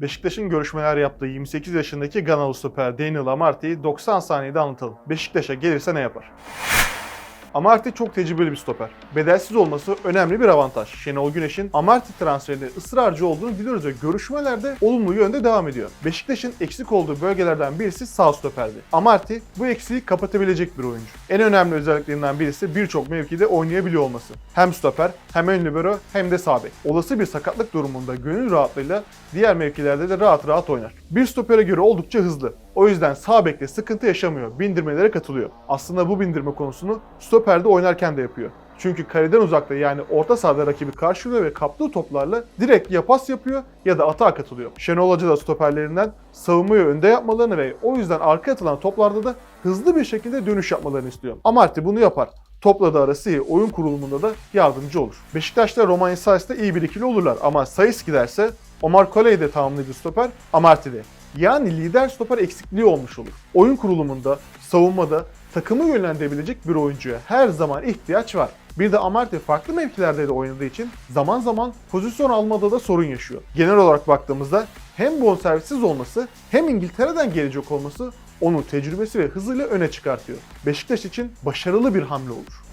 Beşiktaş'ın görüşmeler yaptığı 28 yaşındaki Ganalı stoper Daniel Amarty'yi 90 saniyede anlatalım. Beşiktaş'a gelirse ne yapar? Amarty çok tecrübeli bir stoper. Bedelsiz olması önemli bir avantaj. Şenol Güneş'in Amarty transferinde ısrarcı olduğunu biliyoruz ve görüşmelerde olumlu yönde devam ediyor. Beşiktaş'ın eksik olduğu bölgelerden birisi sağ stoperdi. Amarty bu eksiği kapatabilecek bir oyuncu. En önemli özelliklerinden birisi birçok mevkide oynayabiliyor olması. Hem stoper, hem ön libero, hem de sağ bek. Olası bir sakatlık durumunda gönül rahatlığıyla diğer mevkilerde de rahat rahat oynar. Bir stopere göre oldukça hızlı. O yüzden sağ bekte sıkıntı yaşamıyor. Bindirmelere katılıyor. Aslında bu bindirme konusunu stoperde oynarken de yapıyor. Çünkü kaleden uzakta yani orta sahada rakibi karşılıyor ve kaptığı toplarla direkt ya pas yapıyor ya da atağa katılıyor. Şenol Hoca da stoperlerinden savunmayı önde yapmalarını ve o yüzden arka atılan toplarda da hızlı bir şekilde dönüş yapmalarını istiyor. Amarty bunu yapar. Topla da arası iyi, oyun kurulumunda da yardımcı olur. Beşiktaş'ta Roman Sayes'te iyi bir ikili olurlar ama Sayıs giderse Omar Koley de tamamlayıcı stoper, Amarty de. Yani lider stoper eksikliği olmuş olur. Oyun kurulumunda, savunmada takımı yönlendirebilecek bir oyuncuya her zaman ihtiyaç var. Bir de Amarty farklı mevkilerde de oynadığı için zaman zaman pozisyon almada da sorun yaşıyor. Genel olarak baktığımızda hem bonservissiz olması hem İngiltere'den gelecek olması onun tecrübesi ve hızıyla öne çıkartıyor. Beşiktaş için başarılı bir hamle olur.